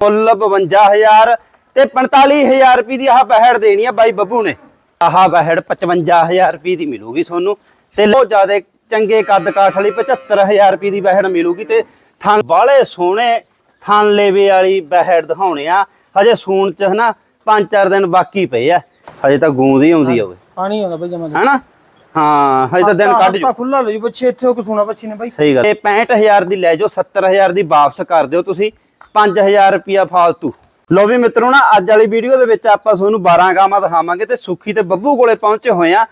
ਮੁੱਲ 52000 ਤੇ 45000 ਰੁਪਏ ਦੀ ਆਹ ਬਹਿੜ ਦੇਣੀ ਆ ਬਾਈ ਬੱਬੂ ਨੇ। ਆਹ ਬਹਿੜ 55000 ਰੁਪਏ ਦੀ ਮਿਲੂਗੀ ਤੁਹਾਨੂੰ ਤੇ ਲੋ ਜਿਆਦੇ ਚੰਗੇ ਕੱਦ ਕਾਠ ਵਾਲੀ 75000 ਰੁਪਏ ਦੀ ਬਹਿੜ ਮਿਲੂਗੀ ਤੇ ਥਣ ਬਾਲੇ ਸੋਹਣੇ ਥਣ ਲੇਵੇ ਵਾਲੀ ਬਹਿੜ ਦਿਖਾਉਣੇ ਆ। ਹਜੇ ਸੂਣ ਚ ਹਨਾ 5-4 ਦਿਨ ਬਾਕੀ ਪਏ ਆ। ਹਜੇ ਤਾਂ ਗੂੰਦ ਹੀ ਆਉਂਦੀ ਓਏ ਪਾਣੀ ਆਉਂਦਾ ਬਈ ਜਮਾ ਹਨਾ? ਹਾਂ ਹਜੇ ਤਾਂ ਦਿਨ ਕੱਢ ਤਾਂ ਖੁੱਲਾ ਲਈ ਬੱਚੇ ਇੱਥੇ ਉਹ ਸੁਣਾ ਬੱਚੀ ਨੇ ਬਈ। ਸਹੀ ਗੱਲ। ਇਹ 65000 ਦੀ ਲੈ ਜਾਓ 70000 ਦੀ ਵਾਪਸ ਕਰ ਦਿਓ ਤੁਸੀਂ। 5000 ਰੁਪਿਆ ਫਾਲਤੂ। ਲੋ ਵੀ ਮਿੱਤਰੋ ਨਾ, ਅੱਜ ਵਾਲੀ ਵੀਡੀਓ ਦੇ ਵਿੱਚ ਆਪਾਂ ਤੁਹਾਨੂੰ 12 ਗਾਵਾਂ ਦਿਖਾਵਾਂਗੇ ਤੇ ਸੁੱਖੀ ਤੇ ਬੱਬੂ ਕੋਲੇ ਪਹੁੰਚੇ ਹੋਏ ਆ।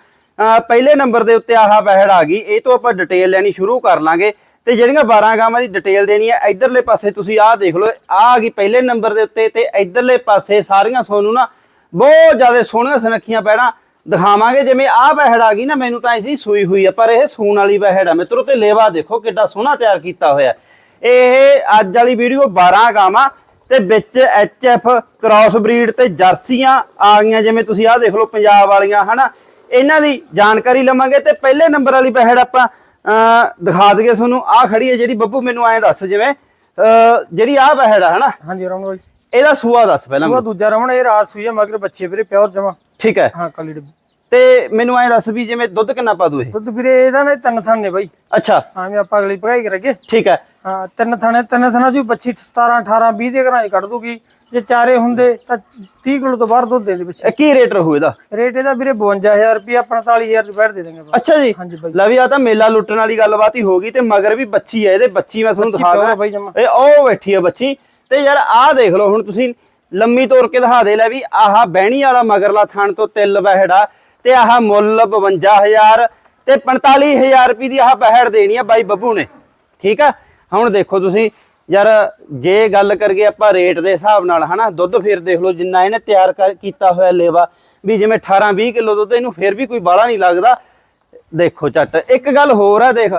ਪਹਿਲੇ ਨੰਬਰ ਦੇ ਉੱਤੇ ਆਹ ਬਹਿੜ ਆ ਗਈ, ਇਹ ਤੋਂ ਆਪਾਂ ਡਿਟੇਲ ਲੈਣੀ ਸ਼ੁਰੂ ਕਰ ਲਾਂਗੇ। ਤੇ ਜਿਹੜੀਆਂ 12 ਗਾਵਾਂ ਦੀ ਡਿਟੇਲ ਦੇਣੀ ਹੈ ਇਧਰਲੇ ਪਾਸੇ ਤੁਸੀਂ ਆਹ ਦੇਖ ਲਓ, ਆਹ ਆ ਗਈ ਪਹਿਲੇ ਨੰਬਰ ਦੇ ਉੱਤੇ ਤੇ ਇਧਰਲੇ ਪਾਸੇ ਸਾਰੀਆਂ ਤੁਹਾਨੂੰ ਨਾ ਬਹੁਤ ਜ਼ਿਆਦਾ ਸੋਹਣੀਆਂ ਸੁਨੱਖੀਆਂ ਬਹਿੜਾਂ ਦਿਖਾਵਾਂਗੇ। ਜਿਵੇਂ ਆਹ ਬਹਿੜ ਆ ਗਈ ਨਾ, ਮੈਨੂੰ ਤਾਂ ਐਸੀ ਸੂਈ ਹੋਈ ਆ, ਪਰ ਇਹ ਸੂਣ ਵਾਲੀ ਬਹਿੜ ਆ। ਮਿੱਤਰੋ, ਤੇ ਲੇਵਾ ਦੇਖੋ ਕਿੱਡਾ ਸੋਹਣਾ ਤਿਆਰ ਕੀਤਾ ਹੋਇਆ। ਇਹ ਅੱਜ ਵਾਲੀ ਵੀਡੀਓ 12 ਗਾਵਾਂ ਤੇ ਵਿੱਚ ਐਫ ਕ੍ਰਾਸ ਬਰੀਡ ਤੇ ਜਰਸੀਆਂ ਆ ਗਈਆਂ ਜਿਵੇਂ ਤੁਸੀਂ ਆਹ ਦੇਖ ਲਓ ਪੰਜਾਬ ਵਾਲੀਆਂ ਹਨਾ? ਇਹਨਾਂ ਦੀ ਜਾਣਕਾਰੀ ਲਵਾਂਗੇ ਤੇ ਪਹਿਲੇ ਨੰਬਰ ਵਾਲੀ ਬਹਿੜ ਆਪਾਂ ਦਿਖਾ ਦਈਏ ਤੁਹਾਨੂੰ। ਆਹ ਖੜੀ ਹੈ ਜਿਹੜੀ ਬੱਬੂ ਮੈਨੂੰ ਐਂ ਦੱਸ ਜਿਵੇਂ ਜਿਹੜੀ ਆਹ ਬਹਿੜ ਆ ਹਨਾ? ਹਾਂਜੀ ਰਮਣ ਬਈ। ਇਹਦਾ ਸੂਆ ਦੱਸ ਪਹਿਲਾਂ ਮੈਨੂੰ। ਦੂਜਾ ਰਮਣ ਇਹ ਰਾਤ ਸੂਈ ਆ ਮਗਰ ਬੱਚੇ ਵੀਰੇ ਪਿਓਰ ਜਮਾ। ਠੀਕ ਹੈ। ਹਾਂ ਕਾਲੀ ਡੱਬੀ। ਤੇ ਮੈਨੂੰ ਐਂ ਦੱਸ ਵੀ ਜਿਵੇਂ ਦੁੱਧ ਕਿੰਨਾ ਪਾ ਦੂ ਇਹ? ਦੁੱਧ ਵੀਰੇ ਇਹਦਾ ਨੇ ਤਿੰਨ ਥਣ ਨੇ ਬਈ। ਅੱਛਾ। ਹਾਂ ਵੀ ਆਪਾਂ ਅਗਲੀ ਭਗਾਈ ਕਰਾਂਗੇ। ਠੀਕ ਹੈ। ਹਾਂ ਤਿੰਨ ਥਾਣੇ ਤਿੰਨ ਥਾਣਾ ਜੀ ਬੱਚੀ 17 18 20 ਦੇ ਘਰਾਂ 'ਚ ਕੱਢ ਦੂਗੀ ਜੇ ਚਾਰੇ ਹੁੰਦੇ ਤਾਂ 30 ਕਿਲੋ ਤੋਂ ਬਾਹਰ ਦੁੱਧ ਦੇ ਦੇ ਇਹ ਕੀ ਰੇਟ ਰਹੂ ਇਹਦਾ? ਰੇਟ ਇਹਦਾ ਵੀਰੇ 52000 ਰੁਪਏ 45000 ਰੁਪਏ ਦੇ ਦੇਂਗੇ ਆਪਾਂ। ਅੱਛਾ ਜੀ। ਹਾਂਜੀ ਬਾਈ। ਲੈ ਵੀ ਆ ਤਾਂ ਮੇਲਾ ਲੁੱਟਣ ਵਾਲੀ ਗੱਲਬਾਤ ਹੀ ਹੋ ਗਈ ਤੇ ਮਗਰ ਵੀ ਬੱਚੀ ਹੈ ਇਹਦੇ ਬੱਚੀ ਮੈਂ ਤੁਹਾਨੂੰ ਦਿਖਾ ਪਿਓਰ ਦਾਂ ਆ ਬਾਈ ਜਮਾਂ। ਇਹ ਉਹ ਬੈਠੀ ਹੈ ਬੱਚੀ। ਤੇ ਯਾਰ ਆਹ ਦੇਖ ਲਓ ਹੁਣ ਤੁਸੀਂ ਲੰਮੀ ਤੋਰ ਕੇ ਦਿਖਾ ਦੇ ਲੈ ਵੀ ਆਹ ਬਹਿਣੀ ਵਾਲਾ ਮਗਰਲਾ ਥਣ ਤੋਂ ਤਿਲ ਬਹਿੜਾ ਤੇ ਆਹ ਮੁੱਲ 52000 ਤੇ 45000 ਰੁਪਏ ਦੀ ਆਹ ਬਹਿੜ ਦੇਣੀ ਆ ਬਾਈ ਬੱਬੂ ਨੇ। ਠੀਕ ਆ? ਹੁਣ ਦੇਖੋ ਤੁਸੀਂ, ਯਾਰ ਜੇ ਗੱਲ ਕਰੀਏ ਆਪਾਂ ਰੇਟ ਦੇ ਹਿਸਾਬ ਨਾਲ, ਹਨਾ, ਦੁੱਧ ਫਿਰ ਦੇਖ ਲਓ ਜਿੰਨਾ ਇਹਨੇ ਤਿਆਰ ਕਰ- ਕੀਤਾ ਹੋਇਆ ਲੇਵਾ, ਵੀ ਜਿਵੇਂ 18 20 ਕਿਲੋ ਦੁੱਧ, ਇਹਨੂੰ ਫਿਰ ਵੀ ਕੋਈ ਬਾਲਾ ਨਹੀਂ ਲੱਗਦਾ। ਦੇਖੋ ਚੱਟ ਇੱਕ ਗੱਲ ਹੋਰ ਆ ਦੇਖ,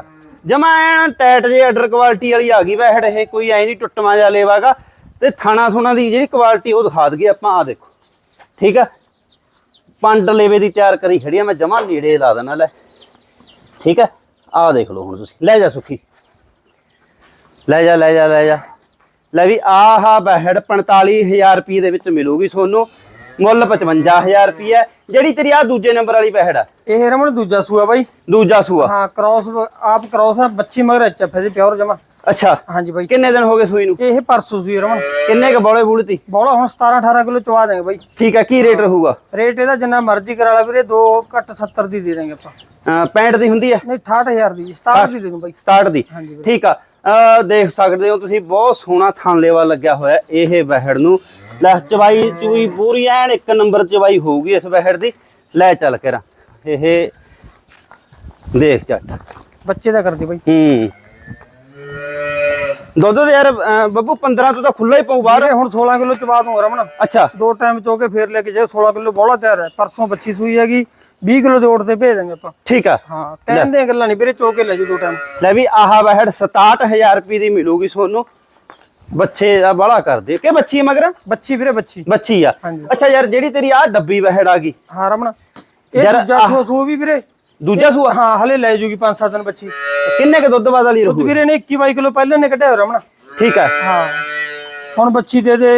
ਜਮਾ ਐਨ ਟੈਟ ਜੇ ਆਰਡਰ ਕੁਆਲਿਟੀ ਵਾਲੀ ਆ ਗਈ ਵੈਹੜ, ਇਹ ਕੋਈ ਐ ਨਹੀਂ ਟੁੱਟਵਾਂ ਜਿਹਾ ਲੇਵਾਗਾ ਤੇ ਥਾਣਾ ਥੁਣਾ ਦੀ ਜਿਹੜੀ ਕੁਆਲਿਟੀ ਉਹ ਦਿਖਾ ਦਈਏ ਆਪਾਂ ਆ ਦੇਖੋ, ਠੀਕ ਆ? ਪੰਡ ਲੇਵੇ ਦੀ ਤਿਆਰ ਕਰੀ ਖੜੀ ਆ, ਮੈਂ ਜਮਾ ਨੇੜੇ ਲਾ ਦੇਣਾ, ਲੈ, ਠੀਕ ਆ? ਆ ਦੇਖ ਲਓ ਹੁਣ ਤੁਸੀਂ, ਲੈ ਜਾ ਸੁਖੀ। ਲੈ ਜਾ ਲੈ ਜਾ ਲੈ ਜਾ। ਲੈ ਵੀ ਆਹ ਬਹਿੜ 45000 ਰੁਪਏ ਦੇ ਵਿੱਚ ਮਿਲੂਗੀ ਤੁਹਾਨੂੰ। ਮੁੱਲ 55000 ਰੁਪਏ ਹੈ। ਜਿਹੜੀ ਤੇਰੀ ਆ ਦੂਜੇ ਨੰਬਰ ਵਾਲੀ ਬਹਿੜ ਆ। ਇਹ ਰਮਣ ਦੂਜਾ ਸੂਆ ਬਾਈ। ਦੂਜਾ ਸੂਆ। ਹਾਂ ਕ੍ਰਾਸ ਆਪ ਕ੍ਰਾਸ ਆ ਬੱਚੀ ਮਗਰ ਐਚਐਫ ਹੈ ਜੀ ਪਿਓਰ ਜਮਾ। ਅੱਛਾ। ਹਾਂਜੀ ਬਾਈ। ਕਿੰਨੇ ਦਿਨ ਹੋ ਗਏ ਸੂਈ ਨੂੰ? ਇਹ ਪਰਸੋਂ ਸੂਈ ਰਮਣ ਕਿੰਨੇ ਕ ਬੋਲੇ ਬੁਲਤੀ? ਬੋਲਾ ਹੁਣ 17 18 ਕਿਲੋ ਚਵਾ ਦੇਂਗੇ ਬਾਈ। ਠੀਕ ਹੈ ਕੀ ਰੇਟ ਰਹੂਗਾ? ਰੇਟ ਇਹਦਾ ਜਿੰਨਾ ਮਰਜ਼ੀ ਕਰਾ ਲਾ ਵੀਰੇ 2 ਘੱਟ 70 ਦੀ ਦੇ ਦਾਂਗੇ ਆਪਾਂ। 65 ਦੀ ਹੁੰਦੀ ਹੈ ਨਹੀਂ 68000 ਦੀ 67 ਦੀ ਦੇ ਦੂੰ ਬਾਈ। 67 ਦੀ। ਠੀਕ ਆ। ਦੇਖ ਸਕਦੇ ਹੋ ਤੁਸੀਂ ਬਹੁਤ ਸੋਹਣਾ ਥਾਂਲੇਵਾ ਲੱਗਿਆ ਹੋਇਆ ਇਹ ਬਹਿੜ ਨੂੰ। ਲੈ ਚਵਾਈ ਚੂਈ ਪੂਰੀ ਐਨ ਇੱਕ ਨੰਬਰ ਚਵਾਈ ਹੋਊਗੀ ਇਸ ਬਹਿੜ ਦੀ। ਲੈ ਚੱਲ ਕੇ ਰਾਂ। ਇਹ ਦੇਖ ਚੱਟ ਬੱਚੇ ਦਾ ਕਰਦੀ ਬਾਈ। ਹੂੰ। ਦੁੱਧ ਤੇ ਯਾਰ ਬੱਬੂ 15 ਤੋਂ ਤਾਂ ਖੁੱਲਾ ਹੀ ਪਊ ਬਾਹਰ। ਹੁਣ 16 ਕਿਲੋ ਚਵਾ ਦੂੰਗਾ ਰਮਣ ਅੱਛਾ। ਦੋ ਟਾਈਮ ਚੋ ਕੇ ਫੇਰ ਲੈ ਕੇ ਜਾਓ 16 ਕਿਲੋ ਬੋਲਾ ਤਿਆਰ ਹੈ। ਪਰਸੋਂ ਬੱਚੀ ਸੂਈ ਹੈਗੀ। 20 ਕਿਲੋ ਓਟ ਤੇ ਭੇਜ ਦਾਂਗੇ ਆਪਾਂ। ਠੀਕ ਆ। ਹਾਂ ਕਹਿਣ ਦੀਆਂ ਗੱਲਾਂ ਨਹੀਂ ਵੀਰੇ ਚੋ ਕੇ ਲੈ ਜਾਓ ਦੋ ਟਾਈਮ ਲੈ ਵੀ ਆਹ ਬਹਿੜ 67000 ਰੁਪਏ ਦੀ ਮਿਲੂਗੀ ਤੁਹਾਨੂੰ ਬੱਚੇ ਦਾ ਬਾਲਾ ਕਰਦੇ। ਕਿ ਬੱਚੀ ਮਗਰ? ਬੱਚੀ ਵੀਰੇ ਬੱਚੀ। ਬੱਚੀ ਆ। ਅੱਛਾ ਯਾਰ ਜਿਹੜੀ ਤੇਰੀ ਆ ਡੱਬੀ ਬਹਿੜ ਆ ਗਈ। ਹਾਂ ਰਮਣ ਇਹ ਦੂਜਾ ਸੂ ਸੂ ਵੀ ਵੀਰੇ। ਦੂਜਾ ਸੂਆ? ਹਾਂ ਹਲੇ ਲੈ ਜੂਗੀ 5-7 ਦਿਨ ਬੱਚੀ। ਕਿੰਨੇ ਕ ਦੁੱਧ ਵਾਲੀ ਰਹੂ ਵੀਰੇ ਨੇ 21 ਕਿਲੋ ਪਹਿਲਾਂ ਨੇ ਕੱਢਿਆ ਰਮਣ ਠੀਕ ਹੈ ਹਾਂ। ਹੁਣ ਬੱਚੀ ਦੇ ਦੇ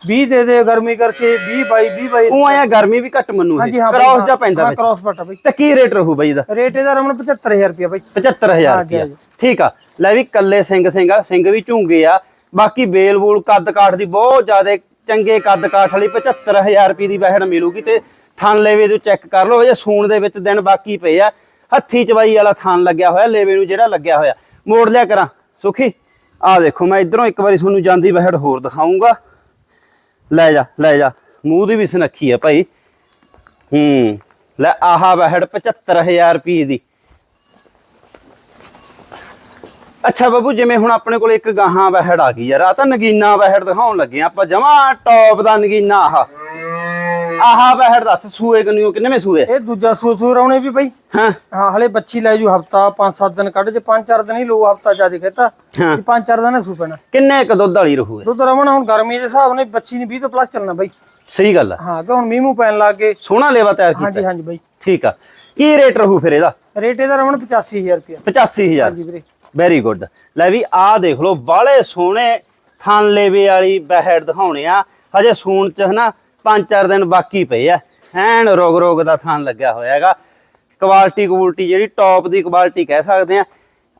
20 ਦੇ ਦੇ ਗਰਮੀ ਕਰਕੇ 20 22 20 22 ਉਹ ਆਇਆ ਗਰਮੀ ਵੀ ਘੱਟ ਮੰਨੂ ਹਾਂਜੀ ਹਾਂ ਕ੍ਰਾਸ ਜਾ ਪੈਂਦਾ ਹਾਂ ਕ੍ਰਾਸ ਪਟਾ ਬਈ। ਤੇ ਕੀ ਰੇਟ ਰਹੂ ਬਈ ਦਾ ਰੇਟ ਇਹਦਾ ਰਮਣ 75000 ਰੁਪਏ ਬਈ। 75000 ਹਾਂਜੀ, ਰੁਪਇਆ। ਹਾਂਜੀ। ਠੀਕ ਆ। ਲੈ ਵੀ ਕੱਲੇ ਸਿੰਘ ਸਿੰਘ ਆ ਸਿੰਘ ਵੀ ਝੂੰਗੇ ਆ। ਬਾਕੀ ਬੇਲ ਬੂਲ ਕੱਦ ਕਾਠ ਦੀ ਬਹੁਤ ਜ਼ਿਆਦਾ ਚੰਗੇ ਕੱਦ ਕਾਠ ਵਾਲੀ 75000 ਰੁਪਏ ਦੀ ਬਹਿਣ ਮਿਲੂਗੀ ਤੇ ਥਣ ਲੇਵੇ ਤੋਂ ਚੈੱਕ ਕਰ ਲਓ। ਜੇ ਸੂਣ ਦੇ ਵਿੱਚ ਦਿਨ ਬਾਕੀ ਪਏ ਆ। ਹੱਥੀ ਚਵਾਈ ਵਾਲਾ ਥਣ ਲੱਗਿਆ ਹੋਇਆ ਲੇਵੇ ਨੂੰ ਜਿਹੜਾ ਲੱਗਿਆ ਹੋਇਆ। ਮੋੜ ਲਿਆ ਕਰਾਂ। ਸੁਖੀ ਆ ਦੇਖੋ ਮੈਂ ਇਧਰੋਂ ਇੱਕ ਵਾਰੀ ਤੁਹਾਨੂੰ ਜਾਂਦੀ ਬਹਿੜ ਹੋਰ ਦਿਖਾਉਂਗਾ ਲੈ ਜਾ ਲੈ ਜਾ। ਮੂੰਹ ਦੀ ਵੀ ਸੁਨੱਖੀ ਆ ਭਾਈ। ਹੂੰ, ਲੈ ਆਹਾ ਬਹਿੜ 75000 ਰੁਪਏ ਦੀ। ਅੱਛਾ ਬਾਬੂ, ਜਿਵੇਂ ਹੁਣ ਆਪਣੇ ਕੋਲ ਇੱਕ ਗਾਹਾਂ ਬਹਿੜ ਆ ਗਈ ਯਾਰ ਆ ਤਾਂ ਨਗੀਨਾ ਬਹਿੜ ਦਿਖਾਉਣ ਲੱਗੇ ਆਂ। ਆਪਾਂ ਜਮਾ ਟੌਪ ਦਾ ਨਗੀਨਾ ਆਹ। ਆਹਾ ਬਹਿੜ ਦੱਸ ਸੂਏ ਕਿੰਨੇ ਕਿੰਨੇ ਸੂਏ? ਇਹ ਦੂਜਾ ਸੂ ਸੂ ਰਾਉਣੇ ਵੀ ਬਈ। ਹਾਂ। ਹਾਂ ਹਲੇ ਬੱਚੀ ਲੈ ਜੂ ਹਫਤਾ 5-7 ਦਿਨ ਕੱਢ ਜੇ 5-4 ਦਿਨ ਹੀ ਲੋ ਹਫਤਾ ਜ਼ਿਆਦਾ ਕਹਤਾ ਹਾਂ। ਕਿ 5-4 ਦਿਨ ਸੂ ਪੈਣਾ। ਕਿੰਨੇ ਕ ਦੁੱਧ ਵਾਲੀ ਰਹੂ ਇਹ? ਦੁੱਧ ਰਮਣ ਹੁਣ ਗਰਮੀ ਦੇ ਹਿਸਾਬ ਨਾਲ ਬੱਚੀ ਨੇ 20 ਤੋਂ ਪਲੱਸ ਚੱਲਣਾ ਬਈ। ਸਹੀ ਗੱਲ ਆ। ਹਾਂ ਕਿ ਹੁਣ ਮੀਂਹ ਮੂੰਹ ਪੈਣ ਲੱਗ ਗਏ। ਸੋਹਣਾ ਲੇਵਾ ਤਿਆਰ ਹਾਂਜੀ ਕੀਤਾ। ਹਾਂਜੀ ਬਈ। ਠੀਕ ਆ। ਕੀ ਰੇਟ ਰਹੂ ਫਿਰ ਇਹਦਾ? ਰੇਟ ਇਹਦਾ ਰਮਣ 85000 ਰੁਪਏ 85000 ਹਾਂਜੀ ਵੀਰੇ। ਵੈਰੀ ਗੁੱਡ ਲੈ ਵੀ ਆਹ ਦੇਖ ਲਓ ਬਾਲੇ ਸੋਹਣੇ ਥਣ ਲੇਵੇ ਵਾਲੀ ਬਹਿੜ ਦਿਖਾਉਣੇ ਆ। ਹਜੇ ਸੂਣ ਚ ਹਨਾ ਪੰਜ ਚਾਰ ਦਿਨ ਬਾਕੀ ਪਏ ਆ। ਐਨ ਰੋਗ ਰੋਗ ਦਾ ਥਣ ਲੱਗਿਆ ਹੋਇਆ ਹੈਗਾ ਕੁਆਲਿਟੀ ਕੁਆਲਿਟੀ ਜਿਹੜੀ ਟੌਪ ਦੀ ਕੁਆਲਿਟੀ ਕਹਿ ਸਕਦੇ ਆ।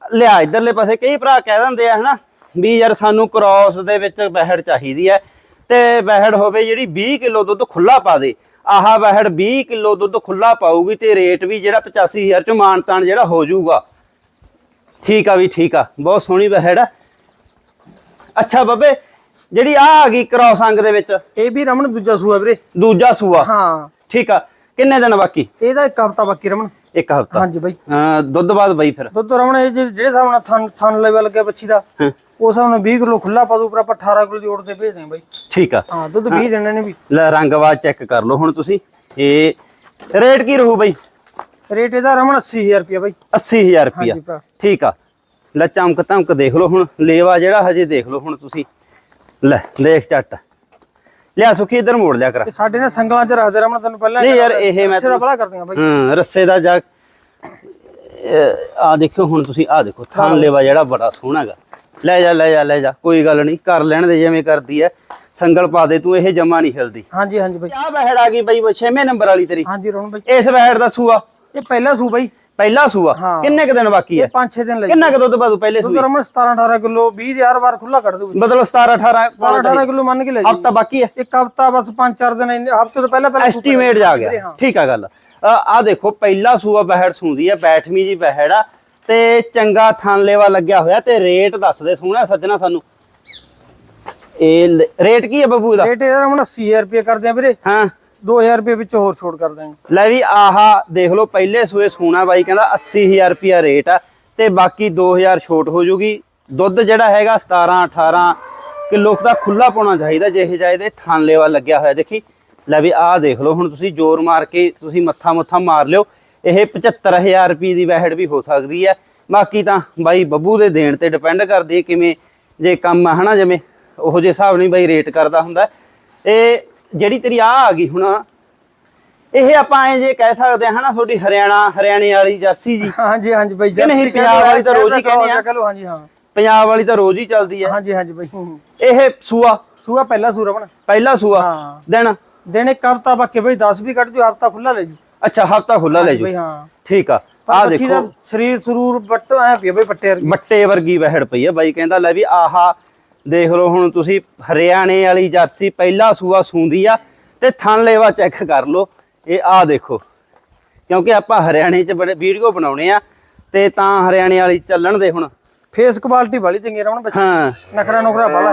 ਲਿਆ ਇਧਰਲੇ ਪਾਸੇ ਕਈ ਭਰਾ ਕਹਿ ਦਿੰਦੇ ਆ, ਹਨਾ, ਵੀ ਯਾਰ ਸਾਨੂੰ ਕ੍ਰਾਸ ਦੇ ਵਿੱਚ ਬਹਿੜ ਚਾਹੀਦੀ ਹੈ ਤੇ ਬਹਿੜ ਹੋਵੇ ਜਿਹੜੀ 20 ਕਿਲੋ ਦੁੱਧ ਖੁੱਲਾ ਪਾ ਦੇ। ਆਹ ਬਹਿੜ 20 ਕਿਲੋ ਦੁੱਧ ਖੁੱਲਾ ਪਾਊਗੀ ਤੇ ਰੇਟ ਵੀ ਜਿਹੜਾ 85000 ਚ ਮਾਨਤਾਨ ਜਿਹੜਾ ਹੋ ਜਾਊਗਾ। ਠੀਕ ਆ ਵੀ ਠੀਕ ਆ। ਬਹੁਤ ਸੋਹਣੀ ਬਹਿੜ ਆ। ਅੱਛਾ ਬੱਬੇ ਜਿਹੜੀ ਆ ਆ ਗਈ ਕ੍ਰਾਸ ਅੰਗ ਦੇ ਵਿੱਚ। ਇਹ ਵੀ ਰਮਨ ਦੂਜਾ ਸੂਆ ਵੀਰੇ। ਦੂਜਾ ਸੂਆ। ਹਾਂ। ਠੀਕ ਆ। ਕਿੰਨੇ ਦਿਨ ਬਾਕੀ? ਇਹਦਾ ਇੱਕ ਹਫਤਾ ਬਾਕੀ ਰਮਨ। ਇੱਕ ਹਫਤਾ। ਹਾਂਜੀ ਬਾਈ। ਦੁੱਧ ਬਾਅਦ ਬਈ ਫਿਰ। ਦੁੱਧ ਰਮਨ ਇਹ ਜਿਹੜੇ ਹਿਸਾਬ ਨਾਲ ਥਣ ਥਣ ਲੈਵਲ ਲੱਗਿਆ ਬੱਚੀ ਦਾ ਉਸ ਹਿਸਾਬ ਨਾਲ 20 ਕਿਲੋ ਖੁੱਲਾ ਪਾ ਦੂ ਪਰ ਆਪਾਂ 18 ਕਿਲੋ ਦੀ ਓੜ ਤੇ ਭੇਜ ਦਾਂਗੇ ਬਾਈ। ਠੀਕ ਆ। ਹਾਂ ਦੁੱਧ 20 ਦੇਣੇ ਨੇ ਵੀ। ਲੈ ਰੰਗਵਾਜ ਚੈੱਕ ਕਰ ਲਓ ਹੁਣ ਤੁਸੀਂ। ਇਹ ਰੇਟ ਕੀ ਰਹੂ ਬਈ? ਰੇਟ ਇਹਦਾ ਰਮਨ 80000 ਰੁਪਏ ਬਾਈ। 80000 ਰੁਪਿਆ ਠੀਕ ਆ। ਲੈ ਚਮਕ ਧਮਕ ਦੇਖ ਲਓ ਹੁਣ। ਲੇਵਾ ਜਿਹੜਾ ਹਜੇ ਦੇਖ ਲਓ ਹੁਣ ਤੁਸੀਂ। ਲੈ ਦੇਖ ਚੱਟ ਲਿਆ ਸੁਖੀ ਇਧਰ ਮੋੜ ਲਿਆ ਕਰ। ਇਹ ਸਾਡੇ ਨਾਲ ਸੰਗਲਾਂ 'ਚ ਰੱਖਦੇ ਰਮਨ ਤੈਨੂੰ ਪਹਿਲਾਂ ਨਹੀਂ ਯਾਰ ਇਹ ਮੈਂ ਦਾ ਬੜਾ ਕਰਦੇ ਆ ਬਾਈ। ਹਾਂ ਰੱਸੇ ਦਾ ਜਾ ਆ ਦੇਖੋ ਹੁਣ ਤੁਸੀਂ ਆ ਦੇਖੋ ਥਾਂ ਲੇਵਾ ਜਿਹੜਾ ਬੜਾ ਸੋਹਣਾ ਗਾ ਲੈ ਜਾ ਲੈ ਜਾ ਲੈ ਜਾ ਕੋਈ ਗੱਲ ਨਹੀਂ ਕਰ ਲੈਣ ਦੇ ਜਿਵੇਂ ਕਰਦੀ ਐ। ਸੰਗਲ ਪਾ ਦੇ ਤੂੰ ਇਹ ਜਮਾ ਨਹੀਂ ਹਿਲਦੀ। ਹਾਂਜੀ ਹਾਂਜੀ ਬਾਈ। ਆ ਬਹਿੜ ਆ ਗਈ ਬਈ 6ਵੇਂ ਨੰਬਰ ਵਾਲੀ ਤੇਰੀ। ਹਾਂਜੀ ਰਮਨ ਬਾਈ। ਇਸ ਬਹਿੜ ਦਾ ਸੂਆ। ਇਹ ਪਹਿਲਾ ਸੂ ਬਾਈ। ਪਹਿਲਾ ਸੂਆ। ਹਾਂ। ਕਿੰਨੇ ਕ ਦਿਨ ਬਾਕੀ ਐ 5-6 ਦਿਨ ਲਈ ਕਿੰਨਾ ਕ ਦੁੱਧ ਬਾਦੂ ਪਹਿਲੇ ਸੂਏ? ਰਮਨ 17 18 ਕਿਲੋ 20 ਹਜ਼ਾਰ ਵਾਰ ਖੁੱਲਾ ਕੱਢ ਦੂ ਮਤਲਬ 17 18 17 18 ਕਿਲੋ ਮੰਨ ਕੇ ਲੈ ਜੀ ਹਫਤਾ ਬਾਕੀ ਐ ਇੱਕ ਹਫਤਾ ਬਸ 5-4 ਦਿਨ ਹਫ਼ਤੇ ਤੋਂ ਪਹਿਲਾਂ ਪਹਿਲਾਂ ਐਸਟੀਮੇਟ ਜਾ ਗਿਆ। ਹਾਂ। ਠੀਕ ਆ ਗੱਲ। ਆ ਦੇਖੋ ਪਹਿਲਾ ਸੂਆ ਬਹਿੜ ਸੂੰਦੀ ਆ ਬੈਠਵੀਂ ਜੀ ਬਹਿੜ ਆ ਤੇ ਚੰਗਾ ਥਣ ਲੇਵਾ ਲੱਗਿਆ ਹੋਇਆ ਤੇ ਰੇਟ ਦੱਸ ਦੇ ਸੋਹਣਾ ਸੱਜਣਾ ਸਾਨੂੰ। ਇਹ ਰੇਟ ਕੀ ਹੈ ਬੱਬੂ ਦਾ? ਰੇਟ ਇਹਦਾ ਰਮਨ 80000 ਰੁਪਏ ਕਰਦੇ ਆ ਵੀਰੇ। ਹਾਂ। 2000 ਰੁਪਏ ਵਿੱਚ ਹੋਰ ਛੋਟ ਕਰ ਦਾਂਗੇ ਲੈ ਵੀ ਆਹਾ, ਦੇਖ ਲਓ, ਪਹਿਲੇ ਸੂਏ ਸੋਨਾ ਬਾਈ, ਕਹਿੰਦਾ 80000 ਰੁਪਿਆ ਰੇਟ ਆ, ਤੇ ਬਾਕੀ 2000 ਛੋਟ ਹੋ ਜੂਗੀ। ਦੁੱਧ ਜਿਹੜਾ ਹੈਗਾ 17 18 ਕਿਲੋ ਦਾ ਖੁੱਲਾ ਪਾਉਣਾ ਚਾਹੀਦਾ, ਜਿਹੇ ਜਾਏ ਦੇ ਥਣ ਲੱਗਿਆ ਹੋਇਆ। ਦੇਖੀ, ਲੈ ਵੀ ਆਹ ਦੇਖ ਲਓ, ਹੁਣ ਤੁਸੀਂ ਜ਼ੋਰ ਮਾਰ ਕੇ ਤੁਸੀਂ ਮੱਥਾ ਮੁੱਥਾ ਮਾਰ ਲਿਓ, ਇਹ 75000 ਰੁਪਏ ਦੀ ਵਹਿੜ ਵੀ ਹੋ ਸਕਦੀ ਹੈ। ਬਾਕੀ ਤਾਂ ਬਾਈ ਬੱਬੂ ਦੇ ਦੇਣ ਤੇ ਡਿਪੈਂਡ ਕਰਦੀ ਕਿਵੇਂ ਜੇ ਕੰਮ ਆ, ਹਨਾ, ਜਿਵੇਂ ਉਹੋ ਜਿਹੇ ਹਿਸਾਬ ਨਹੀਂ ਬਾਈ ਰੇਟ ਕਰਦਾ ਹੁੰਦਾ। ਇਹ ਜਿਹੜੀ ਤੇਰੀ ਆ ਆ ਗਈ ਹੁਣ। ਇਹ ਆਪਾਂ ਐ ਜੇ ਕਹਿ ਸਕਦੇ ਹਾਂ ਹਨਾ ਤੁਹਾਡੀ ਹਰਿਆਣਾ ਹਰਿਆਣੇ ਵਾਲੀ ਜਰਸੀ ਜੀ। ਹਾਂਜੀ ਹਾਂਜੀ ਬਾਈ ਕਿ ਨਹੀਂ, ਜਰਸੀ ਪੰਜਾਬ ਵਾਲੀ ਤਾਂ ਰੋਜ਼ ਹੀ ਕਹਿੰਦੇ ਆ। ਚਲੋ ਹਾਂਜੀ ਹਾਂ। ਪੰਜਾਬ ਵਾਲੀ ਤਾਂ ਰੋਜ਼ ਹੀ ਚੱਲਦੀ ਹੈ। ਹਾਂਜੀ ਹਾਂਜੀ ਬਾਈ। ਇਹ ਸੂਆ। ਸੂਆ ਪਹਿਲਾ ਸੂ ਰਮਨ ਪਹਿਲਾ ਸੂਆ। ਹਾਂ। ਦਿਨ। ਦਿਨ ਇੱਕ ਹਫਤਾ ਬਾਕੀ ਬਾਈ 10 ਵੀ ਕੱਢ ਦਿਓ ਹਫਤਾ ਖੁੱਲਾ ਲੈ ਜੀ। ਅੱਛਾ ਹਫਤਾ ਖੁੱਲਾ ਲੈ ਬਾਈ ਜੂ। ਹਾਂ। ਠੀਕ ਆ। ਆ ਦੇਖੋ। ਸਰੀਰ ਸਰੂਰ ਬੱਟ ਐ ਪਿਆ ਬਾਈ ਪੱਟੇ ਵਰਗੀ। ਮੱਟੇ ਵਰਗੀ ਵਹਿੜ ਪਈ ਹੈ ਬਾਈ ਕਹਿੰਦਾ ਲੈ ਵੀ ਆਹਾ ਦੇਖ ਲਓ ਹੁਣ ਤੁਸੀਂ ਹਰਿਆਣੇ ਵਾਲੀ ਜਰਸੀ ਪਹਿਲਾ ਸੂਆ ਸੂੰਦੀ ਆ ਤੇ ਥਣ ਲੇਵਾ ਚੈੱਕ ਕਰ ਲਓ। ਇਹ ਆ ਦੇਖੋ ਕਿਉਂਕਿ ਆਪਾਂ ਹਰਿਆਣੇ 'ਚ ਬੜੇ ਵੀਡੀਓ ਬਣਾਉਣੇ ਆ ਤੇ ਤਾਂ ਹਰਿਆਣੇ ਵਾਲੀ ਚੱਲਣ ਦੇ ਹੁਣ। ਫੇਸ ਕੁਆਲਿਟੀ ਵਾਲੀ ਚੰਗੀ ਰਮਨ ਬੱਚੀ ਹਾਂ। ਨਖਰਾ ਨੁਖਰਾ ਵਾਲਾ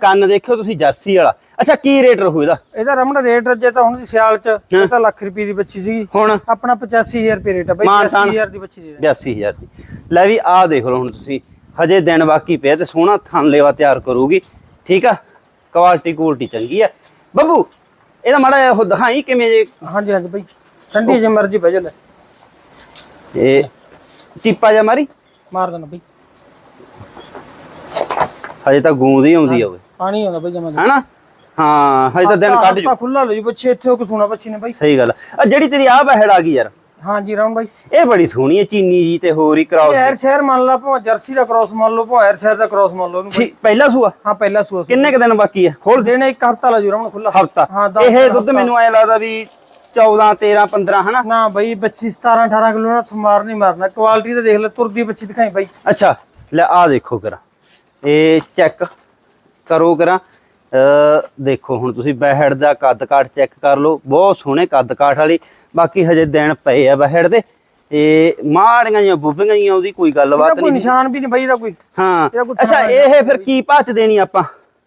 ਕੰਨ ਦੇਖਿਓ ਤੁਸੀਂ ਜਰਸੀ ਵਾਲਾ। ਅੱਛਾ ਕੀ ਰੇਟ ਰਹੂ ਇਹਦਾ? ਇਹਦਾ ਰਮਨ ਰੇਟ ਜੇ ਤਾਂ ਹੁਣ ਦੀ ਸਿਆਲ ਚ ਇਹ ਤਾਂ ਲੱਖ ਰੁਪਏ ਦੀ ਬੱਚੀ ਸੀਗੀ। ਹੁਣ? ਆਪਣਾ 85000 ਰੁਪਏ ਰੇਟ ਆ ਬਾਈ ਮਾਨ ਤਾਨ। 85000 ਦੀ ਬੱਚੀ ਦੇ ਦੇ। 82000 ਦੀ। ਲੈ ਵੀ ਆਹ ਦੇਖ ਲਓ ਹੁਣ ਤੁਸੀਂ। ਹਜੇ ਦਿਨ ਬਾਕੀ ਪਿਆ ਤੇ ਸੋਹਣਾ ਥਣ ਲੇਵਾ ਤਿਆਰ ਕਰੂਗੀ। ਠੀਕ ਆ? ਕੁਆਲਿਟੀ ਕੁਆਲਿਟੀ ਚੰਗੀ ਆ। ਬੱਬੂ ਇਹਦਾ ਮਾੜਾ ਜਿਹਾ ਉਹ ਦਿਖਾਈ ਕਿਵੇਂ ਜੇ? ਹਾਂਜੀ ਹਾਂਜੀ ਬਾਈ। ਠੰਡੀ ਜੇ ਮਰਜ਼ੀ ਬਹਿ ਜਾ ਲੈ। ਇਹ ਚੀਪਾ ਜਾ ਮਾਰੀ? ਮਾਰ ਦੇਣਾ ਬਾਈ। ਹਜੇ ਤਾਂ ਗੂੰਦ ਹੀ ਆਉਂਦੀ ਹੋਵੇ ਪਾਣੀ ਆਉਂਦਾ ਬਾਈ ਜਮਾ ਹੈਨਾ? ਹਾਂ ਹਜੇ ਤਾਂ ਦਿਨ ਕੱਢ ਜੂ। ਖੁੱਲਾ ਲੋ ਜੀ ਬੱਚੇ ਇੱਥੇ ਕੇ ਸੋਣਾ ਬੱਚੀ ਨੇ ਬਾਈ। ਸਹੀ ਗੱਲ ਆ। ਜਿਹੜੀ ਤੇਰੀ ਆ ਬਹਿੜ ਆ ਗਈ ਯਾਰ। ਹਾਂਜੀ ਰਮਨ ਬਾਈ। ਇਹ ਬੜੀ ਸੋਹਣੀ ਹੈ ਚੀਨੀ ਜੀ ਤੇ ਹੋਰ ਹੀ ਕਰਾਉ ਐਰ ਸ਼ਹਿਰ ਮੰਨ ਲਾ ਭਾਵੇਂ ਜਰਸੀ ਦਾ ਕ੍ਰਾਸ ਮੰਨ ਲਓ ਭਾਵੇਂ ਐਰ ਸ਼ਹਿਰ ਦਾ ਕ੍ਰਾਸ ਮੰਨ ਲਓ ਬਾਈ। ਪਹਿਲਾ ਸੂਆ? ਹਾਂ ਪਹਿਲਾ ਸੂਆ। ਕਿੰਨੇ ਕ ਦਿਨ ਬਾਕੀ ਹੈ? ਖੋਲ। ਦੇਣੇ ਇੱਕ ਹਫਤਾ ਲਾ ਜੂ ਰਮਨ ਖੁੱਲਾ ਹਫਤਾ। ਹਾਂ ਇਹ ਦੁੱਧ ਮੈਨੂੰ ਐ ਲੱਗਦਾ ਵੀ 14 13 15 ਹਨਾ? ਨਾ ਬਾਈ ਬੱਚੀ 17 18 ਕਿਲੋ ਨਾ ਮਾਰ ਨਹੀਂ ਮਾਰਨਾ। ਕੁਆਲਿਟੀ ਤਾਂ ਦੇਖ ਲੈ ਤੁਰਦੀ ਬੱਚੀ ਦਿਖਾਈ ਬਾਈ। ਅੱਛਾ ਲੈ ਆ ਦੇਖੋ ਕਰਾ। ਇਹ ਚੈੱਕ ਕਰੋ ਕਰਾ। ਦੇਖੋ ਹੁਣ ਤੁਸੀਂ ਬਹਿੜ ਦਾ ਕੱਦ ਕਾਠ ਚੈੱਕ ਕਰ ਲਓ। ਬਹੁਤ ਸੋਹਣੇ ਕੱਦ ਕਾਠ ਵਾਲੀ। ਬਾਕੀ ਹਜੇ ਦਿਨ ਪਏ ਆ ਬਹਿੜ ਦੇ। ਤੇ ਮਾੜੀਆਂ ਜਾਂ ਬੁੱਬੀਆਂ ਹੀ ਉਹਦੀ ਕੋਈ ਗੱਲਬਾਤ ਕੋਈ ਨਹੀਂ। ਨਿਸ਼ਾਨ ਵੀ ਨਹੀਂ ਬਾਈ ਦਾ ਕੋਈ। ਹਾਂ। ਅੱਛਾ ਇਹ ਫਿਰ ਕੀ ਭੱਜ ਦੇਣੀ ਆਪਾਂ?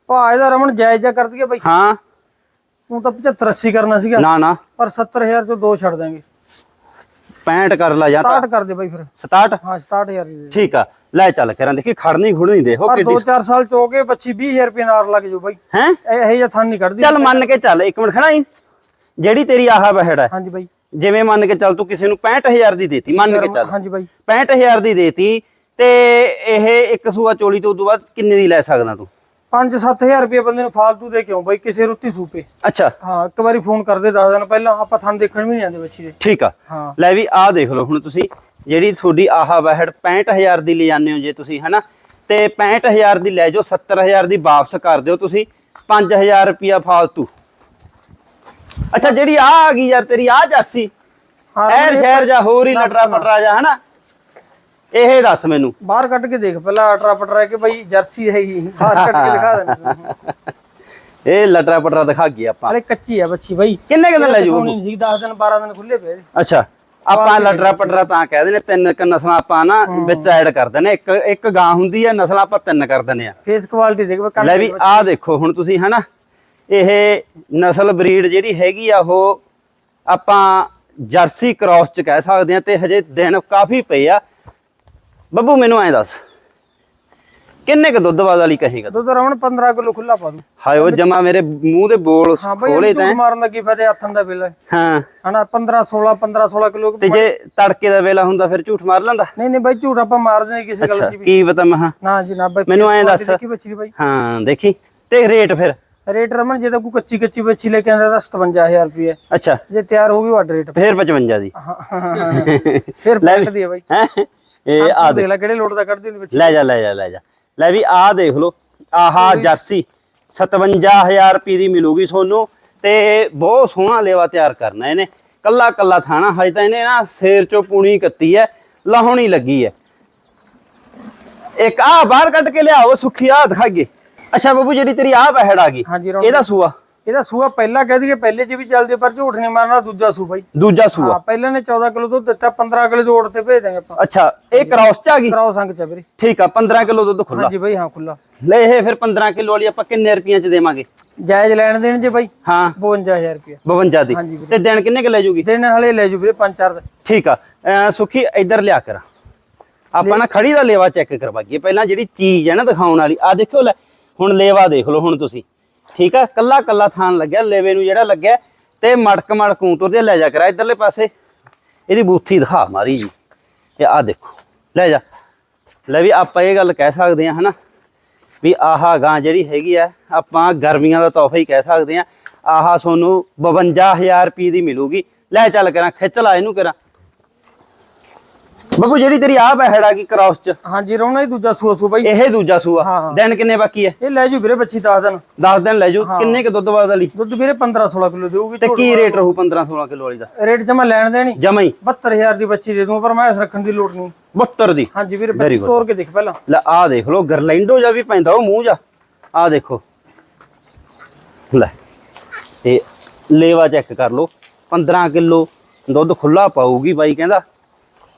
ਭਾ ਇਹਦਾ ਰਮਨ ਜਾਇਜ਼ ਜਾ ਕਰ ਦਈਏ ਬਾਈ। ਹਾਂ। ਤੂੰ ਤਾਂ 75 80 ਕਰਨਾ ਸੀਗਾ। ਨਾ ਨਾ। ਪਰ 70000 ਚੋਂ ਦੋ ਛੱਡ ਦਾਂਗੇ 65 ਕਰ ਲਾ ਜਾਂ ਤਾਂ। 67 ਕਰ ਦੇ ਬਾਈ ਫਿਰ। 67 ਹਾਂ 67000 ਦੀ ਦੇ। ਠੀਕ ਆ। ਲੈ ਚੱਲ ਕਰਾਂ ਦੇਖੀ ਖੜਨੀ ਖੁੜਨੀ ਦੇਖੋ ਪਰ ਕਿੱਡੀ 2-4 ਸਾਲ ਚੋ ਕੇ ਬੱਚੀ 20000 ਰੁਪਏ ਨਾਲ ਲੱਗ ਜਾਊ ਬਾਈ। ਹੈ? ਇਹ ਜਿਹਾ ਥਣ ਨਹੀਂ ਕੱਢਦੀ। ਚੱਲ ਮੰਨ ਕੇ ਚੱਲ ਇੱਕ ਮਿੰਟ ਖੜਾ ਹੀ ਜਿਹੜੀ ਤੇਰੀ ਆਹ ਬਹਿੜ ਹੈ। ਹਾਂਜੀ ਬਾਈ। ਜਿਵੇਂ ਮੰਨ ਕੇ ਚੱਲ ਤੂੰ ਕਿਸੇ ਨੂੰ 65000 ਦੀ ਦੇਤੀ ਮੰਨ ਕੇ ਚੱਲ। ਹਾਂਜੀ ਬਾਈ। 65000 ਦੀ ਦੇਤੀ ਤੇ ਇਹ ਇੱਕ ਸੂਆ ਚੋਲੀ ਤੋਂ ਉਦੋਂ ਬਾਅਦ ਕਿੰਨੇ ਦੀ ਲੈ ਸਕਦਾ ਤੂੰ? 5-7000 ਰੁਪਏ ਬੰਦੇ ਨੂੰ ਫਾਲਤੂ ਦੇ ਕਿਉਂ ਬਾਈ ਕਿਸੇ ਰੁੱਤੀ ਸੂਪੇ। ਅੱਛਾ। ਹਾਂ ਇੱਕ ਵਾਰੀ ਫੋਨ ਕਰਦੇ 10 ਦਿਨ ਪਹਿਲਾਂ ਆਪਾਂ ਥਣ ਦੇਖਣ ਵੀ ਨਹੀਂ ਆਉਂਦੇ ਬੱਚੀ। ਦੇ ਠੀਕ ਆ। ਲੈ ਵੀ ਆਹ ਦੇਖ ਲਓ ਹੁਣ ਤੁਸੀਂ ਜਿਹੜੀ ਤੁਹਾਡੀ ਆਹ ਬਹਿੜ 65000 ਦੀ ਲੈ ਜਾਂਦੇ ਹੋ ਜੇ ਤੁਸੀਂ ਹਨਾ? ਤੇ 65000 ਦੀ ਲੈ ਜਾਓ 70000 ਦੀ ਵਾਪਸ ਕਰ ਦਿਓ ਤੁਸੀਂ 5000 ਰੁਪਿਆ ਫਾਲਤੂ। ਅੱਛਾ ਜਿਹੜੀ ਆ ਆ ਗਈ ਯਾਰ ਤੇਰੀ ਆ ਜਾਸੀ। ਹਾਂ ਐਰ ਇਹ ਸ਼ਹਿਰ ਜਾਂ ਹੋਰ ਹੀ ਲਟਰਾ ਪਟਰਾ ਜਾ ਹਨਾ? ਇਹ ਦੱਸ ਮੈਨੂੰ। ਬਾਹਰ ਕੱਢ ਕੇ ਦੇਖ ਪਹਿਲਾਂ ਅਟਰਾ ਪਟਰਾ ਕੇ ਬਈ ਜਰਸੀ ਹੈਗੀ। ਬਾਹਰ ਕੱਢ ਕੇ ਦਿਖਾ ਦੇਣਾ ਇਹ ਲਟਰਾ ਪਟਰਾ ਦਿਖਾ ਗਈ ਆਪਾਂ। ਹਲੇ ਕੱਚੀ ਆ ਬੱਚੀ ਬਈ। ਕਿੰਨੇ ਕਿੰਨੇ ਲੈ ਨਹੀਂ ਸੀ 10 ਦਿਨ 12 ਦਿਨ ਖੁੱਲੇ ਪਏ। ਅੱਛਾ ਆਪਾਂ ਲਟਰਾ ਪਟਰਾ ਤਾਂ ਕਹਿੰਦੇ ਨੇ ਤਿੰਨ ਕ ਨਸਲਾਂ ਆਪਾਂ ਨਾ ਵਿੱਚ ਐਡ ਕਰ ਦਿੰਦੇ। ਇੱਕ ਇੱਕ ਗਾਂ ਹੁੰਦੀ ਹੈ ਨਸਲਾਂ ਆਪਾਂ ਤਿੰਨ ਕਰ ਦਿੰਦੇ ਆ। ਫੇਸ ਕੁਆਲਿਟੀ ਦੇਖ ਲੈ ਵੀ ਆਹ ਦੇਖੋ ਹੁਣ ਤੁਸੀਂ ਹਨਾ ਇਹ ਨਸਲ ਬਰੀਡ ਜਿਹੜੀ ਹੈਗੀ ਆ ਉਹ ਆਪਾਂ ਜਰਸੀ ਕ੍ਰਾਸ ਚ ਕਹਿ ਸਕਦੇ ਆ ਤੇ ਹਜੇ ਦਿਨ ਕਾਫੀ ਪਏ ਆ। ਬੱਬੂ ਮੈਨੂੰ ਐਂ ਦੱਸ ਕਿੰਨੇ ਕ ਦੁੱਧ ਵਾਲੀ ਕਹੇਗਾ? ਦੁੱਧ ਰਵਣ 15 ਕਿਲੋ ਖੁੱਲਾ ਪਾ ਦੂੰ। ਹਾਏ ਉਹ ਜਮਾ ਮੇਰੇ ਮੂੰਹ ਦੇ ਬੋਲ ਖੋਲੇ ਤੂੰ। ਮਾਰਨ ਲੱਗੀ ਫਤੇ ਹੱਥਾਂ ਦਾ ਬਿੱਲ ਹਾਂ। ਹਨਾ 15 16 15 16 ਕਿਲੋ ਤੇ ਜੇ ਤੜਕੇ ਦਾ ਵੇਲਾ ਹੁੰਦਾ ਫਿਰ ਝੂਠ ਮਾਰ ਲੈਂਦਾ? ਨਹੀਂ ਨਹੀਂ ਬਾਈ ਝੂਠ ਆਪਾਂ ਮਾਰਦੇ ਨਹੀਂ ਕਿਸੇ ਗੱਲ ਵੀ। ਕੀ ਪਤਾ ਮਹਾ ਨਾ ਜੀ ਨਾ ਬਾਈ ਮੈਨੂੰ ਐਂ ਦੱਸ। ਦੇਖੀ ਬੱਚੀ ਦੀ ਬਾਈ। ਹਾਂ ਦੇਖੀ। ਤੇ ਰੇਟ ਫਿਰ? ਰੇਟ ਰਮਨ ਜੇ ਤਾਂ ਕੋਈ ਕੱਚੀ ਕੱਚੀ ਬੱਚੀ ਲੈ ਕੇ ਆਂਦਾ ਤਾਂ 57000 ਰੁਪਏ ਅੱਛਾ। ਜੇ ਤਿਆਰ ਹੋ ਗਈ ਵੱਡ ਰੇਟ। ਫਿਰ 55 ਦੀ। ਹਾਂ ਹਾਂ। ਫਿਰ ਲੈ ਬੈਠ ਦੀ ਆ ਬਾਈ। ਹੈ? ਇਹ ਆ ਦੇਖ ਲੈ ਕਿਹੜੇ ਲੋਟ ਦਾ ਕੱਢਦੀ ਹੁੰਦੀ ਬੱਚੀ। ਲੈ ਜਾ ਲੈ ਜਾ ਲੈ ਜਾ। ਲੈ ਵੀ ਆਹ ਦੇਖ ਲਓ ਆਹਾ ਜਰਸੀ 57000 ਰੁਪਏ ਦੀ ਮਿਲੂਗੀ ਤੁਹਾਨੂੰ ਤੇ ਬਹੁਤ ਸੋਹਣਾ ਲੇਵਾ ਤਿਆਰ ਕਰਨਾ ਇਹਨੇ। ਕੱਲਾ ਕੱਲਾ ਥਾਣਾ ਹਜੇ ਤਾਂ ਇਹਨੇ ਨਾ ਸੇਰ ਚੋਂ ਪੂਣੀ ਕੱਤੀ ਹੈ ਲਾਹੌਣੀ ਲੱਗੀ ਹੈ ਇੱਕ ਆ ਬਾਹਰ ਕੱਢ ਕੇ ਲਿਆਓ ਸੁੱਖੀ ਆ ਦਿਖਾਈਏ। ਅੱਛਾ ਬਾਬੂ ਜਿਹੜੀ ਤੇਰੀ ਆ ਪਹਿੜ ਆ ਗਈ ਹਾਂਜੀ ਰੌਣਕ। ਇਹਦਾ ਸੂਆ? ਇਹਦਾ ਸੂਆ ਪਹਿਲਾਂ ਕਹਿ ਦਈਏ ਪਹਿਲੇ ਚ ਵੀ ਚੱਲਦੇ ਪਰ ਝੂਠ ਨਹੀਂ ਮਾਰਨਾ ਦੂਜਾ ਸੂ ਬਾਈ। ਦੂਜਾ ਸੂਆ? ਹਾਂ ਪਹਿਲਾਂ ਨੇ 14 ਕਿਲੋ ਦੁੱਧ ਦਿੱਤਾ 15 ਕਿਲੋ ਜੋੜ ਤੇ ਭੇਜ ਦਾਂਗੇ ਆਪਾਂ। ਅੱਛਾ ਇਹ ਕ੍ਰਾਸ ਚ ਆ ਗਈ? ਕਰਾਓ ਸੰਗ ਚ ਵੀਰੇ। ਠੀਕ ਆ 15 ਕਿਲੋ ਦੁੱਧ ਖੁੱਲਾ ਹਾਂਜੀ ਬਾਈ ਹਾਂ ਖੁੱਲਾ ਲੈ ਇਹ ਫਿਰ 15 ਕਿਲੋ ਵਾਲੀ ਆਪਾਂ ਕਿੰਨੇ ਰੁਪਈਆਂ ਚ ਦੇਵਾਂਗੇ? ਜਾਇਜ਼ ਲੈਣ ਦੇਣ ਜੇ ਬਾਈ। ਹਾਂ। 52000 ਰੁਪਏ 52 ਦੀ। ਹਾਂਜੀ ਵੀਰੇ। ਤੇ ਦਿਨ ਕਿੰਨੇ ਕੁ ਲੈ ਜੂਗੀ? ਦਿਨ ਹਲੇ ਲੈ ਜੂ ਵੀਰੇ 5-4 ਠੀਕ ਆ। ਅਹ ਸੁਖੀ ਇੱਧਰ ਲਿਆ ਕਰ। ਆਪਾਂ ਨਾ ਖੜੀ ਦਾ ਲੇਵਾ ਚੈੱਕ ਕਰਵਾਈਏ ਪਹਿਲਾਂ ਜਿਹੜੀ ਚੀਜ਼ ਹੈ ਨਾ ਦਿਖਾਉਣ ਵਾਲੀ ਆ ਦੇਖੋ ਲੈ ਹੁਣ ਲੇਵਾ ਦੇਖ ਲਓ ਹੁਣ ਤੁਸੀਂ। ਠੀਕ ਆ? ਕੱਲਾ ਕੱਲਾ ਥਾਨ ਲੱਗਿਆ, ਲੇਵੇ ਨੂੰ ਜਿਹੜਾ ਲੱਗਿਆ, ਤੇ ਮੜਕ ਮੜਕ ਊਂ ਤੇ ਲੈ ਜਾ ਕਰਾ ਇੱਧਰਲੇ ਪਾਸੇ। ਇਹਦੀ ਬੂਥੀ ਦਿਖਾ ਮਾਰੀ ਜੀ। ਇਹ ਆ ਦੇਖੋ, ਲੈ ਜਾ। ਲੈ ਵੀ ਆਪਾਂ ਇਹ ਗੱਲ ਕਹਿ ਸਕਦੇ ਆ ਹਨਾ? ਵੀ ਆਹਾ ਗਾਂ ਜਿਹੜੀ ਹੈਗੀ ਆ, ਆਪਾਂ ਗਰਮੀਆਂ ਦਾ ਤੋਹਫਾ ਹੀ ਕਹਿ ਸਕਦੇ ਆ ਆਹਾ ਤੁਹਾਨੂੰ 52000 ਰੁਪਏ ਦੀ ਮਿਲੂਗੀ। ਲੈ ਚੱਲ ਕਰਾਂ, ਖਿੱਚ ਲਾ ਇਹਨੂੰ ਕਰਾਂ। ਬੱਬੂ ਜਿਹੜੀ ਤੇਰੀ ਆ ਬਹਿੜ ਆ ਗਈ ਕ੍ਰਾਸ ਚ। ਹਾਂਜੀ ਰੋਣਾ ਹੀ ਦੂਜਾ ਸੂਆ ਸੂ ਬਾਈ। ਇਹ ਦੂਜਾ ਸੂਆ। ਹਾਂ। ਦਿਨ ਕਿੰਨੇ ਬਾਕੀ ਹੈ ਇਹ ਲੈ ਜੂ ਵੀਰੇ ਬੱਚੀ 10 ਦਿਨ। 10 ਦਿਨ ਲੈ ਜੂ। ਕਿੰਨੇ ਕ ਦੁੱਧ ਵਾਲੀ? ਦੁੱਧ ਵੀਰੇ 15-16 ਕਿਲੋ ਦੇਊਗੀ ਤੇ ਕੀ ਰੇਟ ਰਹੂ 15 16 ਕਿਲੋ ਵਾਲੀ ਦਾ? ਰੇਟ ਜਮਾ ਲੈਣ ਦੇਣੀ। ਜਮਾ ਹੀ। 72000 ਦੀ ਬੱਚੀ ਦੇ ਦੂੰ ਪਰ ਮੈਂ ਇਸ ਰੱਖਣ ਦੀ ਲੋੜ ਨਹੀਂ। 72 ਦੀ। ਹਾਂਜੀ ਵੀਰੇ Very ਬੱਚੀ good. ਤੋੜ ਕੇ ਦੇਖ ਪਹਿਲਾਂ। ਲੈ ਆ ਦੇਖ ਲਓ ਗਰਲੈਂਡੋ ਜਾ ਵੀ ਪੈਂਦਾ ਉਹ ਮੂੰਹ ਜਾ ਆ ਦੇਖੋ। ਲੈ ਇਹ ਲੇਵਾ ਚੈੱਕ ਕਰ ਲਓ। 15 ਕਿਲੋ ਦੁੱਧ ਖੁੱਲਾ ਪਾਊਗੀ ਬਾਈ ਕਹਿੰਦਾ।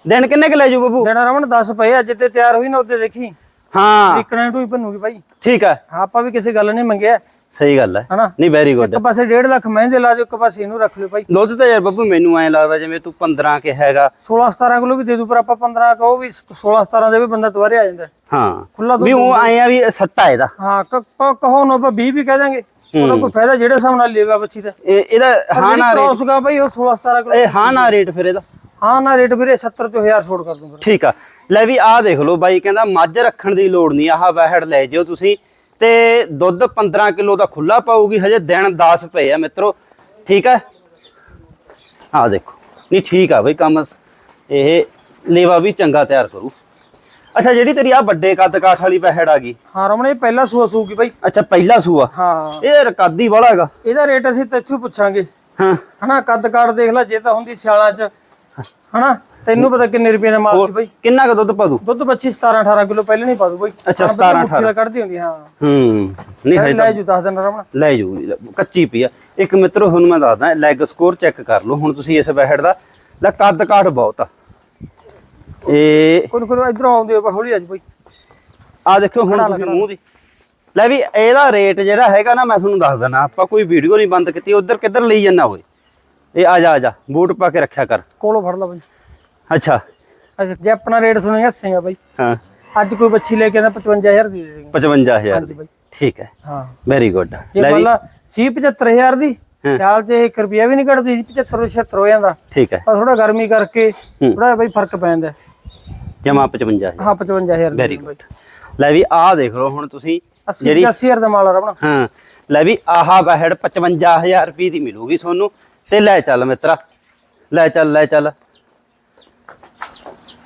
ਦਿਨ ਕਿੰਨੇ ਕ ਲੈ ਜੂ ਬੱਬੂ? ਦੇਣਾ ਰਮਨ 10 ਪਏ ਅੱਜ ਤੇ ਤਿਆਰ ਹੋਈ ਨਾ ਉਹਦੇ ਦੇਖੀ। ਹਾਂ। ਵਿਕਣਾ ਟੂਈ ਭੰਨੂਗੀ ਬਾਈ ਠੀਕ ਹੈ ਹਾਂ, ਆਪਾਂ ਵੀ ਕਿਸੇ ਗੱਲ ਨਹੀਂ ਮੰਗਿਆ। ਸਹੀ ਗੱਲ ਹੈ ਹਨਾ? ਨਹੀਂ ਵੈਰੀ ਗੁੱਡ ਇੱਕ ਪਾਸੇ 1.5 ਲੱਖ ਮਹਿੰਦੇ ਲਾ ਦਿਓ ਇੱਕ ਪਾਸੇ ਇਹਨੂੰ ਰੱਖ ਲਿਓ ਭਾਈ। ਦੁੱਧ ਤਾਂ ਯਾਰ ਬੱਬੂ ਮੈਨੂੰ ਐ ਲੱਗਦਾ ਜਿਵੇਂ ਤੂੰ 15 ਕੇ ਹੈਗਾ। 16 17 ਕਿਲੋ ਵੀ ਦੇ ਦੂ ਪਰ ਆਪਾਂ 15 ਕਹੋ ਵੀ 16 17 ਦੇ ਵੀ ਬੰਦਾ ਦੁਬਾਰੇ ਆ ਜਾਂਦਾ। ਹਾਂ। ਖੁੱਲਾ ਵੀ ਉਹ ਆ ਵੀ ਸੱਟਾ ਇਹਦਾ। ਹਾਂ ਕਹੋ ਨਾ ਆਪਾਂ 20 ਵੀ ਕਹਿ ਦਾਂਗੇ। ਉਹਦਾ ਕੋਈ ਫਾਇਦਾ ਜਿਹੜੇ ਹਿਸਾਬ ਨਾਲ ਲੇਗਾ ਬੱਚੀ ਦਾ। ਇਹ ਇਹਦਾ ਹਾਂ ਨਾ ਰੇਟ ਕ੍ਰੋਸ ਗਾ ਭਾਈ ਉਹ 16 17 ਕਿਲੋ ਇਹ ਹਾਂ ਨਾ ਰੇਟ ਫਿਰ ਇਹਦਾ। ਹਾਂ ਨਾ ਰੇਟ ਵੀਰੇ 70 ਤੋਂ 1000 ਛੋੜ ਕਰ ਦੂੰਗਾ। ਠੀਕ ਆ। ਲੈ ਵੀ ਆਹ ਦੇਖ ਲਓ ਬਾਈ ਕਹਿੰਦਾ ਮੱਝ ਰੱਖਣ ਦੀ ਲੋੜ ਨਹੀਂ ਆਹ ਵਹਿੜ ਲੈ ਜਿਓ ਤੁਸੀਂ। ਤੇ ਦੁੱਧ 15 ਕਿਲੋ ਦਾ ਖੁੱਲਾ ਪਾਊਗੀ ਹਜੇ ਦਿਨ 10 ਪਏ ਆ ਮਿੱਤਰੋ। ਠੀਕ ਆ? ਆਹ ਦੇਖੋ। ਨਹੀਂ ਠੀਕ ਆ ਬਈ ਕੰਮ। ਇਹ ਲੇਵਾ ਵੀ ਚੰਗਾ ਤਿਆਰ ਕਰੂ। ਅੱਛਾ ਜਿਹੜੀ ਤੇਰੀ ਆ ਵੱਡੇ ਕੱਦ ਕਾਠ ਵਾਲੀ ਵਹਿੜ ਆ ਗਈ। ਹਾਂ ਰਮਣ ਪਹਿਲਾ ਸੂਆ ਸੂਗੀ ਭਾਈ ਅੱਛਾ ਪਹਿਲਾ ਸੂਆ? ਹਾਂ। ਇਹ ਰਕਾਦੀ ਵਾਲਾ ਹੈਗਾ। ਇਹਦਾ ਰੇਟ ਅਸੀਂ ਤੈਥੋਂ ਪੁੱਛਾਂਗੇ। ਹਾਂ। ਹਨਾ ਕੱਦ ਕਾੜ ਦੇਖ ਲੈ ਜੇ ਤਾਂ ਹੁੰਦੀ ਸਿਆਲਾਂ ਚ। ਹਨਾ? ਤੈਨੂੰ ਪਤਾ ਕਿੰਨੇ ਰੁਪਏ ਦਾ ਮਾਲ ਸੀ ਭਾਈ ਕਿੰਨਾ ਕੁ ਦੁੱਧ ਪਾ ਦੂ? ਦੁੱਧ ਬੱਚੀ 17 18 ਕਿਲੋ ਪਹਿਲੇ ਨਹੀਂ ਪਾ ਦੂ ਭਾਈ ਅੱਛਾ, ਹਾਂ, ਬੱਚੀ 17, ਮੁੱਠੀ ਦਾ ਕੱਢਦੀ ਹੁੰਦੀ ਹਾਂ। ਹੂੰ ਨਹੀਂ ਹਜੇ ਲੈ ਜੂ ਦੱਸ ਦਿਨ ਰਮਣ ਲੈ ਜੂ ਕੱਚੀ ਪਈ ਆ। ਇੱਕ ਮਿੱਤਰੋ ਹੁਣ ਮੈਂ ਦੱਸਦਾ ਲੈਗ ਸਕੋਰ ਚੈੱਕ ਕਰ ਲਓ ਹੁਣ ਤੁਸੀਂ ਇਸ ਬੈਹੜ ਦਾ। ਲੈ ਕੱਦ ਕਾਠ ਬਹੁਤ ਆ। ਇਹ ਕੋਈ ਕੋਈ ਇਧਰੋਂ ਆਉਂਦੇ ਹੋ ਹੌਲੀ ਅੱਜ ਭਾਈ ਆ ਦੇਖੋ ਹੁਣ ਤੁਸੀਂ ਮੂੰਹ ਦੀ। ਲੈ ਵੀ ਇਹਦਾ ਰੇਟ ਜਿਹੜਾ ਹੈਗਾ ਨਾ ਮੈਂ ਤੁਹਾਨੂੰ ਦੱਸ ਦਿੰਦਾ ਆਪਾਂ ਕੋਈ ਵੀਡੀਓ ਨਹੀਂ ਬੰਦ ਕੀਤੀ ਉਧਰ ਕਿੱਧਰ ਲਈ ਜਾਂਦਾ ਓਏ? ਇਹ ਆ ਜਾ ਆ ਜਾ। ਬੂਟ ਪਾ ਕੇ ਰੱਖਿਆ ਕਰ। ਕੋਲੋਂ ਫੜ ਲਾ ਭਾਈ ਅੱਛਾ। ਅੱਛਾ ਜੇ ਆਪਣਾ ਰੇਟ ਸੁਣੇਗਾ ਹੱਸੇਗਾ ਭਾਈ ਹਾਂ। ਅੱਜ ਕੋਈ ਬੱਚੀ ਲੈ ਕੇ ਆਂਦਾ 55000 ਦੀ ਦੇ ਦੇਂਗੇ। 55000 ਹਾਂਜੀ ਬਾਈ। ਠੀਕ ਹੈ। ਹਾਂ। ਵੈਰੀ ਗੁੱਡ ਜੇ ਲੈ ਮੰਨ ਸੀ 75000 ਦੀ ਸਿਆਲ 'ਚ 1 ਰੁਪਿਆ ਵੀ ਨਹੀਂ ਕੱਢਦੀ ਸੀ 75 76 ਹੋ ਜਾਂਦਾ। ਠੀਕ ਹੈ। ਪਰ ਥੋੜਾ ਗਰਮੀ ਕਰਕੇ ਥੋੜਾ ਭਾਈ ਫ਼ਰਕ ਪੈ ਜਾਂਦਾ। ਜਮਾ 55000 ਹਾਂ 55000 ਦੀ ਵੈਰੀ ਗੁੱਡ ਲੈ ਵੀ ਆਹ ਦੇਖ ਲਓ ਹੁਣ ਤੁਸੀਂ 80 80000 ਦਾ ਮਾਲ ਆ ਰਮਣਾ ਹਾਂ। ਲੈ ਵੀ ਆਹਾ ਬਹਿੜ 55000 ਰੁਪਏ ਦੀ ਮਿਲੂਗੀ ਤੁਹਾਨੂੰ। ਤੇ ਲੈ ਚੱਲ ਮਿੱਤਰਾ। ਲੈ ਚੱਲ ਲੈ ਚੱਲ।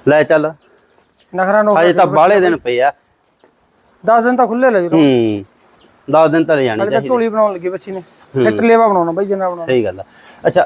ਲੈ ਚੱਲ। ਨਖਰਾ ਨੋ ਹਜੇ ਤਾਂ ਬਾਹਲੇ ਦਿਨ ਪਏ ਆ। 10 ਦਿਨ ਤਾਂ ਖੁੱਲੇ ਲੈ ਜੀ ਹੂੰ। 10 ਦਿਨ ਤਾਂ ਲੈ ਜਾਣੀ ਚਾਹੀਦੀ। ਝੋਲੀ ਬਣਾਉਣ ਲੱਗੀ ਬੱਚੀ ਨੇ। ਫਿੱਟ ਲੇਵਾ ਬਣਾਉਣਾ ਬਾਈ ਜਿੰਨਾ ਬਣਾਉਣਾ। ਸਹੀ ਗੱਲ ਆ। ਅੱਛਾ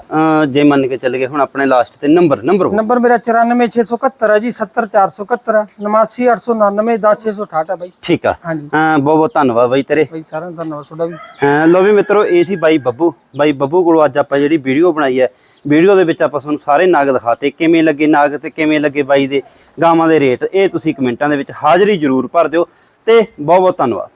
ਜੇ ਮੰਨ ਕੇ ਚੱਲ ਗਏ ਹੁਣ ਆਪਣੇ ਲਾਸਟ ਤੇ ਨੰਬਰ ਨੰਬਰ ਨੰਬਰ ਮੇਰਾ 94671 ਹੈ ਜੀ 70471 89899 10668 ਹੈ ਬਾਈ। ਠੀਕ ਆ। ਬਹੁਤ ਬਹੁਤ ਧੰਨਵਾਦ ਬਾਈ ਤੇਰੇ। ਬਾਈ ਸਾਰਿਆਂ ਦਾ ਧੰਨਵਾਦ ਤੁਹਾਡਾ ਵੀ। ਹਾਂ ਲੋ ਵੀ ਮਿੱਤਰੋ ਇਹ ਸੀ ਬਾਈ ਬੱਬੂ। ਬਾਈ ਬੱਬੂ ਕੋਲੋਂ ਅੱਜ ਆਪਾਂ ਜਿਹੜੀ ਵੀਡੀਓ ਬਣਾਈ ਹੈ ਵੀਡੀਓ ਦੇ ਵਿੱਚ ਆਪਾਂ ਤੁਹਾਨੂੰ ਸਾਰੇ ਨਾਗ ਦਿਖਾਤੇ ਕਿਵੇਂ ਲੱਗੇ ਨਾਗ ਤੇ ਕਿਵੇਂ ਲੱਗੇ ਬਾਈ ਦੇ ਗਾਵਾਂ ਦੇ ਰੇਟ ਇਹ ਤੁਸੀਂ ਕਮੈਂਟਾਂ ਦੇ ਵਿੱਚ ਹਾਜ਼ਰੀ ਜ਼ਰੂਰ ਭਰ ਦਿਓ ਤੇ ਬਹੁਤ ਬਹੁਤ ਧੰਨਵਾਦ।